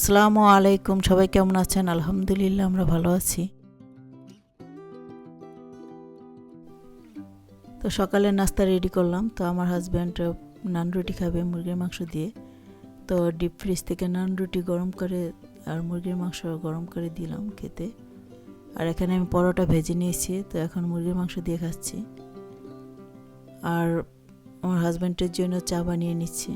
আসসালামু আলাইকুম, সবাই কেমন আছেন? আলহামদুলিল্লাহ, আমরা ভালো আছি। তো সকালে নাস্তা রেডি করলাম। তো আমার হাজব্যান্ড নান রুটি খাবে মুরগির মাংস দিয়ে। তো ডিপ ফ্রিজ থেকে নান রুটি গরম করে আর মুরগির মাংস গরম করে দিলাম খেতে। আর এখানে আমি পরোটা ভেজে নিয়েছি, তো এখন মুরগির মাংস দিয়ে খাচ্ছি। আর আমার হাজব্যান্ডের জন্য চা বানিয়ে নিচ্ছি।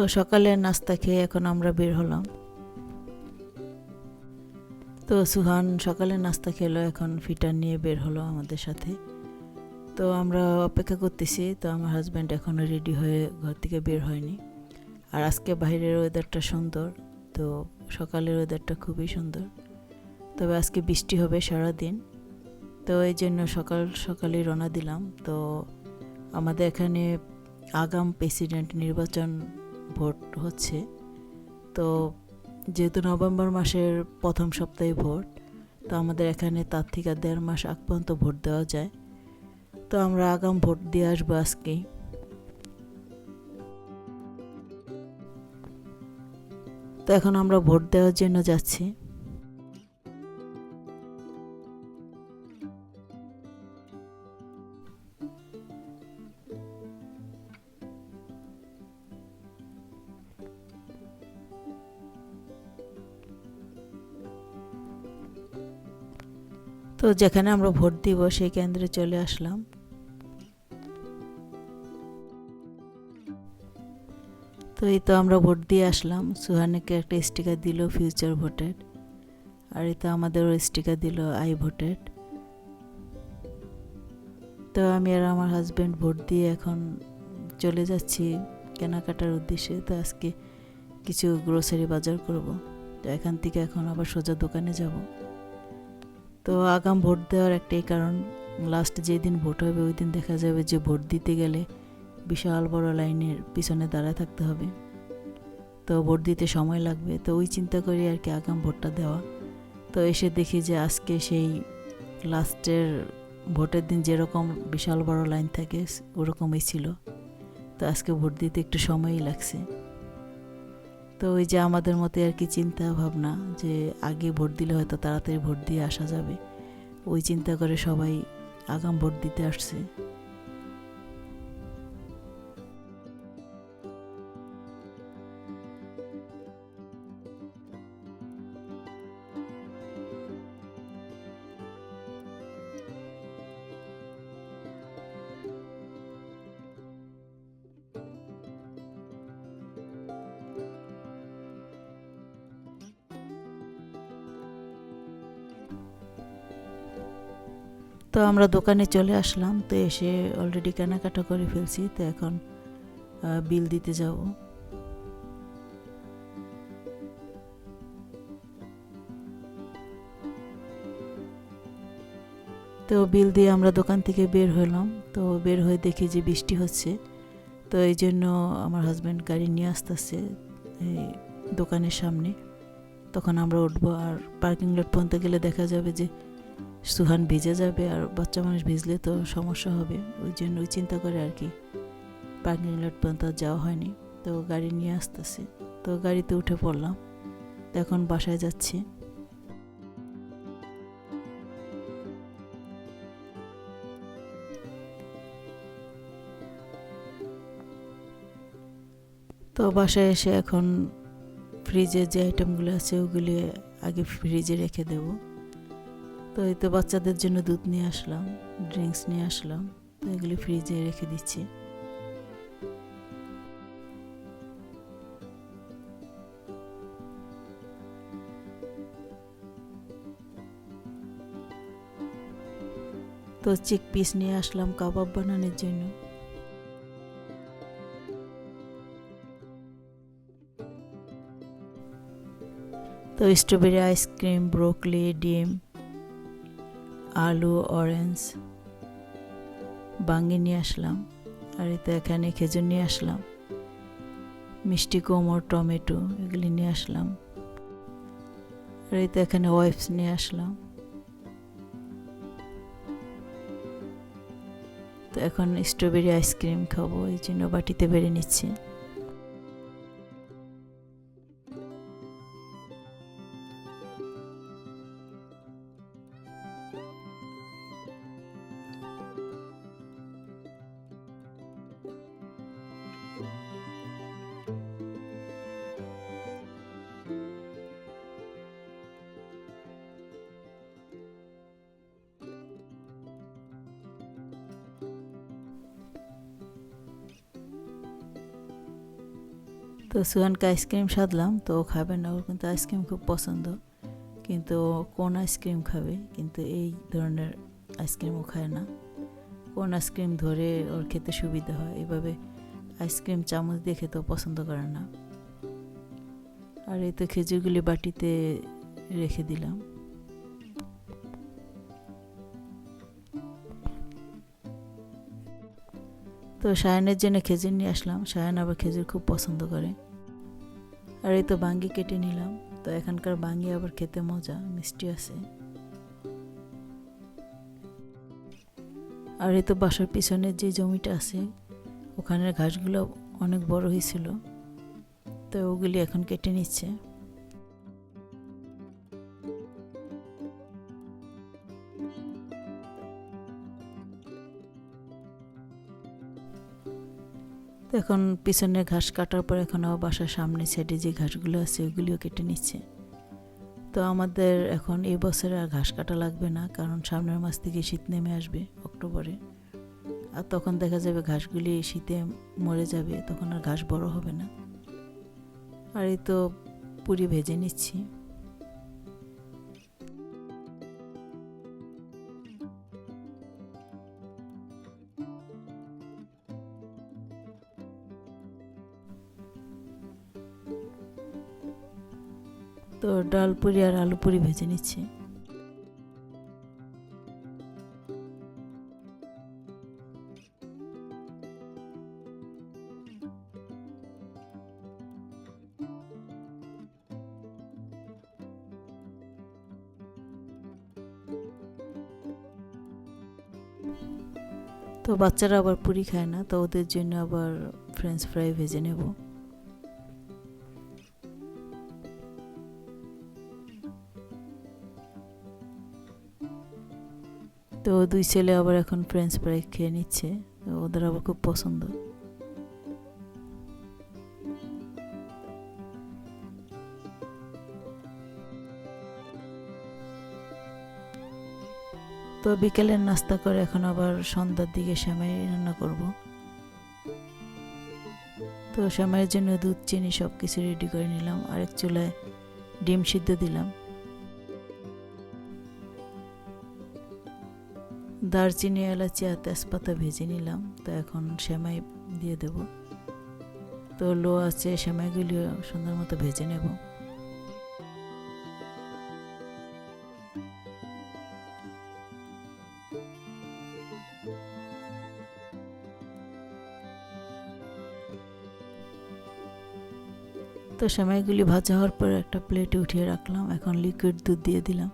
তো সকালে নাস্তা খেয়ে এখন আমরা বের হলাম। তো সুহান সকালে নাস্তা খেলো, এখন ফিটার নিয়ে বের হলো আমাদের সাথে। তো আমরা অপেক্ষা করতেছি, তো আমার হাজব্যান্ড এখনও রেডি হয়ে ঘর থেকে বের হয়নি। আর আজকে বাইরের ওয়েদারটা সুন্দর, তো সকালের ওয়েদারটা খুবই সুন্দর। তবে আজকে বৃষ্টি হবে সারা দিন তো এই জন্য সকাল সকালে রওনা দিলাম। তো আমাদের এখানে আগাম প্রেসিডেন্ট নির্বাচন ভোট হচ্ছে। তো যেহেতু নভেম্বর মাসের প্রথম সপ্তাহে ভোট, তো আমাদের এখানে তার থেকে দেড় মাস আগ পর্যন্ত ভোট দেওয়া যায়। তো আমরা আগাম ভোট দিয়ে আসব আজকেই। তো এখন আমরা ভোট দেওয়ার জন্য যাচ্ছি। যেখানে আমরা ভোট দিব সেই কেন্দ্রে চলে আসলাম। তো এই তো আমরা ভোট দিয়ে আসলাম। সুহানিকে একটা স্টিকার দিল ফিউচার ভোটেড আর এই তো আমাদেরও স্টিকার দিল আই ভোটেড তো আমি আর আমার হাজব্যান্ড ভোট দিয়ে এখন চলে যাচ্ছি কেনাকাটার উদ্দেশ্যে। তো আজকে কিছু গ্রোসারি বাজার করব। তো এখান থেকে এখন আবার সোজা দোকানে যাব। তো আগাম ভোট দেওয়ার একটাই কারণ লাস্ট যেদিন ভোট হবে ওই দিন দেখা যাবে যে ভোট দিতে গেলে বিশাল বড় লাইনের পিছনে দাঁড়ায় থাকতে হবে। তো ভোট দিতে সময় লাগবে, তো ওই চিন্তা করি আর কি আগাম ভোটটা দেওয়া। তো এসে দেখি যে আজকে সেই লাস্টের ভোটের দিন যেরকম বিশাল বড় লাইন থাকে, ওরকমই ছিল। তো আজকে ভোট দিতে একটু সময়ই লাগছে। তো ওই যে আমাদের মতে আর কি চিন্তা ভাবনা যে আগে ভোট দিলে হয়তো তাড়াতাড়ি ভোট দিয়ে আসা যাবে, ওই চিন্তা করে সবাই আগাম ভোট দিতে আসছে। তো আমরা দোকানে চলে আসলাম, তো এসে অলরেডি কেনাকাটা করে ফেলছি, তো এখন বিল দিতে যাব। তো বিল দিয়ে আমরা দোকান থেকে বের হলাম, তো বের হয়ে দেখি যে বৃষ্টি হচ্ছে, তো এই জন্য আমার হাজব্যান্ড গাড়ি নিয়ে আসতেছে, এই দোকানের সামনে। তখন আমরা উঠবো আর পার্কিং লট পর্যন্ত গেলে দেখা যাবে যে সুহান ভিজে যাবে আর বাচ্চা মানুষ ভিজলে তো সমস্যা হবে, ওই জন্য ওই চিন্তা করে আর কি। পার্কিং লট পর্যন্ত যাওয়া হয়নি, তো গাড়ি নিয়ে আসতেছে। তো গাড়িতে উঠে পড়লাম, তো এখন বাসায় যাচ্ছি। তো বাসায় এসে এখন ফ্রিজে যে আইটেমগুলো আছে ওগুলি আগে ফ্রিজে রেখে দেবো। তো এই তো বাচ্চাদের জন্য দুধ নিয়ে আসলাম ড্রিঙ্কস নিয়ে আসলাম, তো এগুলি ফ্রিজে রেখে দিচ্ছি। তো চিক পিস নিয়ে আসলাম কাবাব বানানোর জন্য। তো স্ট্রবেরি আইসক্রিম ব্রোকলি ডিম আলু অরেঞ্জ বাঙ্গি নিয়ে আসলাম। আর এতে এখানে খেজুর নিয়ে আসলাম। মিষ্টি কোমর, টমেটো, এগুলি নিয়ে আসলাম। আর এতে এখানে ওয়েবস নিয়ে আসলাম। তো এখন স্ট্রবেরি আইসক্রিম খাব, এই জন্য বাটিতে বেড়ে নিচ্ছি। তো সুহানকে আইসক্রিম সাধলাম, তো ও খাবে না, ওর কিন্তু আইসক্রিম খুব পছন্দ। কিন্তু কোন আইসক্রিম খাবে? কিন্তু এই ধরনের আইসক্রিম ও খায় না। কোন আইসক্রিম ধরে ওর খেতে সুবিধা হয়? এভাবে আইসক্রিম চামচ দিয়ে খেতেও পছন্দ করে না। আর এই তো খেজুরগুলি বাটিতে রেখে দিলাম। তো সায়নের জন্য খেজুর নিয়ে আসলাম। সায়ন আবার খেজুর খুব পছন্দ করে। আর এই তো বাঙ্গি কেটে নিলাম। তো এখানকার বাঙ্গি আবার খেতে মজা, মিষ্টি আছে। আর এই তো বাসার পিছনের যে জমিটা আছে, ওখানের ঘাসগুলো অনেক বড় হয়েছিল। তো ওগুলি এখন কেটে নিচ্ছে। তো এখন পিছনের ঘাস কাটার পর এখন আবার বাসার সামনে সাইডে যে ঘাসগুলো আছে ওগুলিও কেটে নিচ্ছে। তো আমাদের এখন এই বছরে আর ঘাস কাটা লাগবে না, কারণ সামনের মাস থেকে শীত নেমে আসবে অক্টোবরে। আর তখন দেখা যাবে ঘাসগুলি শীতে মরে যাবে, তখন আর ঘাস বড় হবে না। আর এই তো পুরি ভেজে নিচ্ছি। তো ডাল পুরি আর আলু পুরি ভেজে নিচ্ছি। তো বাচ্চারা আবার পুরি খায় না, তো ওদের জন্য আবার ফ্রেঞ্চ ফ্রাই ভেজে নেব। তো দুই ছেলে আবার এখন ফ্রেঞ্চ ফ্রাই খেয়ে নিচ্ছে ওদের আবার খুব পছন্দ। তো বিকেলের নাস্তা করে এখন আবার সন্ধ্যার দিকে সেমাই রান্না করব। তো সেমাইয়ের জন্য দুধ, চিনি সব কিছু রেডি করে নিলাম। আরেক চুলায় ডিম সিদ্ধ দিলাম। দারচিনি, এলাচি আর তেজপাতা ভেজে নিলাম। তো এখন সেমাই দিয়ে দেব। তো লো আছে সেমাইগুলিও সুন্দর মতো ভেজে নেব। তো সেমাইগুলি ভাজা হওয়ার পর একটা প্লেটে উঠিয়ে রাখলাম। এখন লিকুইড দুধ দিয়ে দিলাম।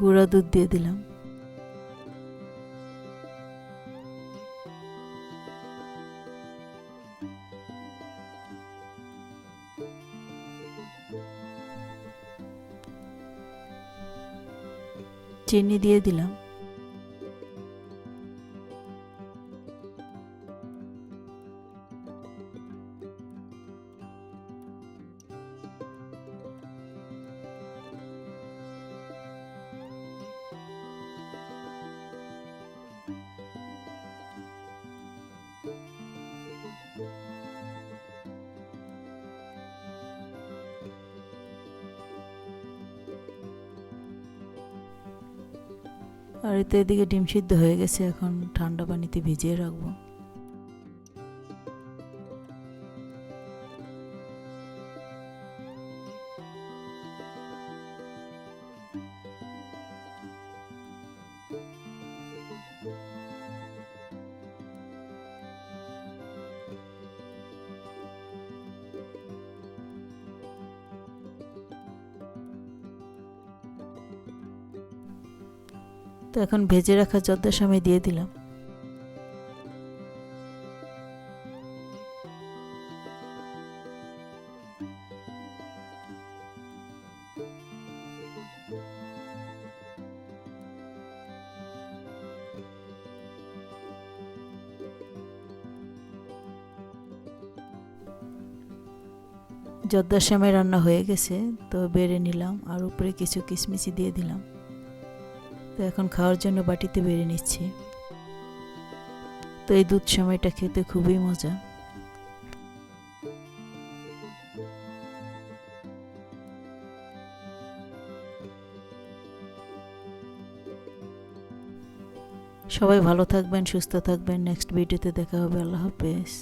গুঁড়া দুধ দিয়ে দিলাম। চিনি দিয়ে দিলাম। এতে এদিকে ডিম সিদ্ধ হয়ে গেছে এখন ঠান্ডা পানিতে ভিজিয়ে রাখব। তো এখন ভেজে রাখা জর্দার সময় দিয়ে দিলাম। জর্দার রান্না হয়ে গেছে, তো বেড়ে নিলাম আর উপরে কিছু কিশমিশি দিয়ে দিলাম। তো এখন খাওয়ার জন্য বাটিতে বেড়ে নিচ্ছি। তো এই দুধ সময়টা খেতে খুবই মজা। সবাই ভালো থাকবেন, সুস্থ থাকবেন। নেক্সট ভিডিওতে দেখা হবে। আল্লাহ হাফেজ।